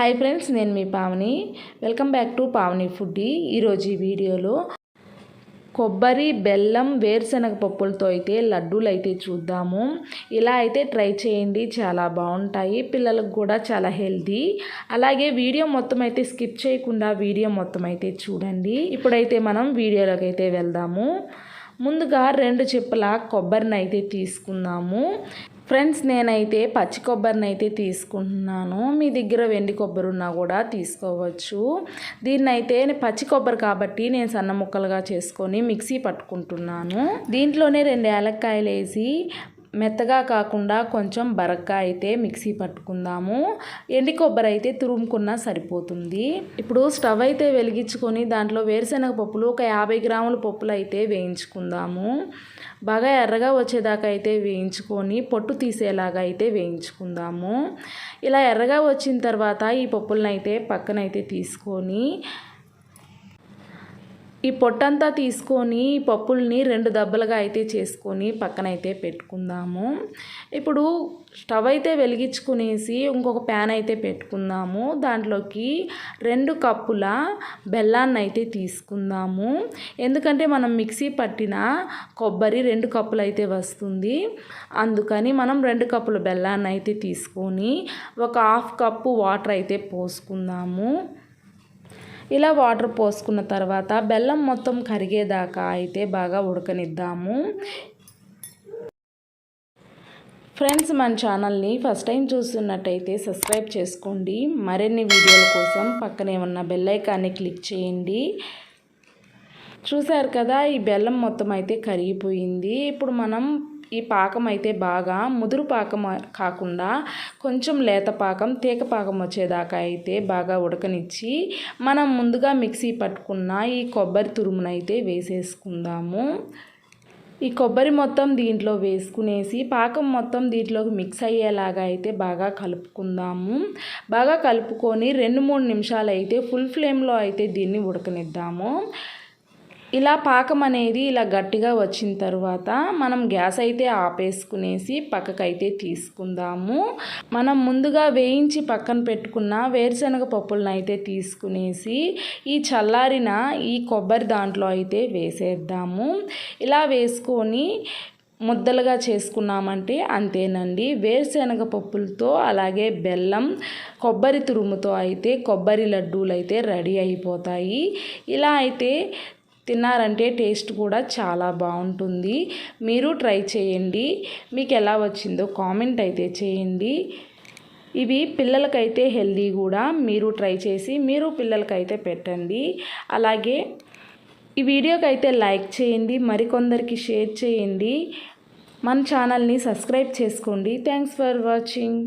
Hi friends నేను మీ Pavani. Welcome back to Pavani foodie. ఈరోజు ఈ వీడియోలో కొబ్బరి బెల్లం వేరుశనగ పప్పులతో అయితే లడ్డూలు అయితే చూద్దాము. ఇలా అయితే ట్రై చేయండి చాలా బాగుంటాయి పిల్లలకు కూడా చాలా హెల్తీ అలాగే వీడియో మొత్తం అయితే స్కిప్ చేయకుండా వీడియో మొత్తం అయితే చూడండి. ఇప్పుడైతే మనం వీడియోలోకి అయితే వెళ్దాము. ముందుగా రెండు చెప్పుల కొబ్బరిని అయితే తీసుకుందాము. ఫ్రెండ్స్ నేనైతే పచ్చి కొబ్బరిని అయితే తీసుకుంటున్నాను. మీ దగ్గర వెండి కొబ్బరి ఉన్నా కూడా తీసుకోవచ్చు. దీన్ని అయితే పచ్చి కొబ్బరి కాబట్టి నేను సన్న ముక్కలుగా చేసుకొని మిక్సీ పట్టుకుంటున్నాను. దీంట్లోనే రెండు ఏలక్కాయలు వేసి మెత్తగా కాకుండా కొంచెం బరగ్గా అయితే మిక్సీ పట్టుకుందాము. ఎండి కొబ్బరి అయితే తురుముకున్నా సరిపోతుంది. ఇప్పుడు స్టవ్ అయితే వెలిగించుకొని దాంట్లో వేరుశెనగ పప్పులు ఒక యాభై గ్రాముల పప్పులు అయితే వేయించుకుందాము. బాగా ఎర్రగా వచ్చేదాకా అయితే వేయించుకొని పొట్టు తీసేలాగా అయితే వేయించుకుందాము. ఇలా ఎర్రగా వచ్చిన తర్వాత ఈ పప్పులను అయితే పక్కనైతే తీసుకొని ఈ పొట్టంతా తీసుకొని ఈ పప్పుల్ని రెండు దెబ్బలుగా అయితే చేసుకొని పక్కనైతే పెట్టుకుందాము. ఇప్పుడు స్టవ్ అయితే వెలిగించుకునేసి ఇంకొక ప్యాన్ అయితే పెట్టుకుందాము. దాంట్లోకి రెండు కప్పుల బెల్లాన్ని అయితే తీసుకుందాము. ఎందుకంటే మనం మిక్సీ పట్టిన కొబ్బరి రెండు కప్పులు అయితే వస్తుంది. అందుకని మనం రెండు కప్పుల బెల్లాన్ని అయితే తీసుకొని ఒక హాఫ్ కప్పు వాటర్ అయితే పోసుకుందాము. ఇలా వాటర్ పోసుకున్న తర్వాత బెల్లం మొత్తం కరిగేదాకా అయితే బాగా ఉడకనిద్దాము. ఫ్రెండ్స్ మన ఛానల్ని ఫస్ట్ టైం చూస్తున్నట్టయితే సబ్స్క్రైబ్ చేసుకోండి. మరిన్ని వీడియోల కోసం పక్కనే ఉన్న బెల్లైకాన్ని క్లిక్ చేయండి. చూసారు కదా ఈ బెల్లం మొత్తం అయితే కరిగిపోయింది. ఇప్పుడు మనం ఈ పాకం అయితే బాగా ముదురు పాకం కాకుండా కొంచెం లేత పాకం తీగ పాకం వచ్చేదాకా అయితే బాగా ఉడకనిచ్చి మనం ముందుగా మిక్సీ పట్టుకున్న ఈ కొబ్బరి తురుమునైతే వేసేసుకుందాము. ఈ కొబ్బరి మొత్తం దీంట్లో వేసుకునేసి పాకం మొత్తం దీంట్లోకి మిక్స్ అయ్యేలాగా అయితే బాగా కలుపుకుందాము. బాగా కలుపుకొని రెండు మూడు నిమిషాలు అయితే ఫుల్ ఫ్లేమ్లో అయితే దీన్ని ఉడకనిద్దాము. ఇలా పాకం అనేది ఇలా గట్టిగా వచ్చిన తర్వాత మనం గ్యాస్ అయితే ఆపేసుకునేసి పక్కకైతే తీసుకుందాము. మనం ముందుగా వేయించి పక్కన పెట్టుకున్న వేరుశనగ పప్పులను అయితే తీసుకునేసి ఈ చల్లారిన ఈ కొబ్బరి దాంట్లో అయితే వేసేద్దాము. ఇలా వేసుకొని ముద్దలుగా చేసుకున్నామంటే అంతేనండి. వేరుశనగ పప్పులతో అలాగే బెల్లం కొబ్బరి తురుముతో అయితే కొబ్బరి లడ్డూలు అయితే రెడీ అయిపోతాయి. ఇలా అయితే తిన్నారంటే టేస్ట్ కూడా చాలా బాగుంటుంది. మీరు ట్రై చేయండి. మీకు ఎలా వచ్చిందో కామెంట్ అయితే చేయండి. ఇవి పిల్లలకైతే హెల్దీ కూడా మీరు ట్రై చేసి మీరు పిల్లలకైతే పెట్టండి. అలాగే ఈ వీడియోకి అయితే లైక్ చేయండి. మరికొందరికి షేర్ చేయండి. మన ఛానల్ని సబ్స్క్రైబ్ చేసుకోండి. Thanks for watching.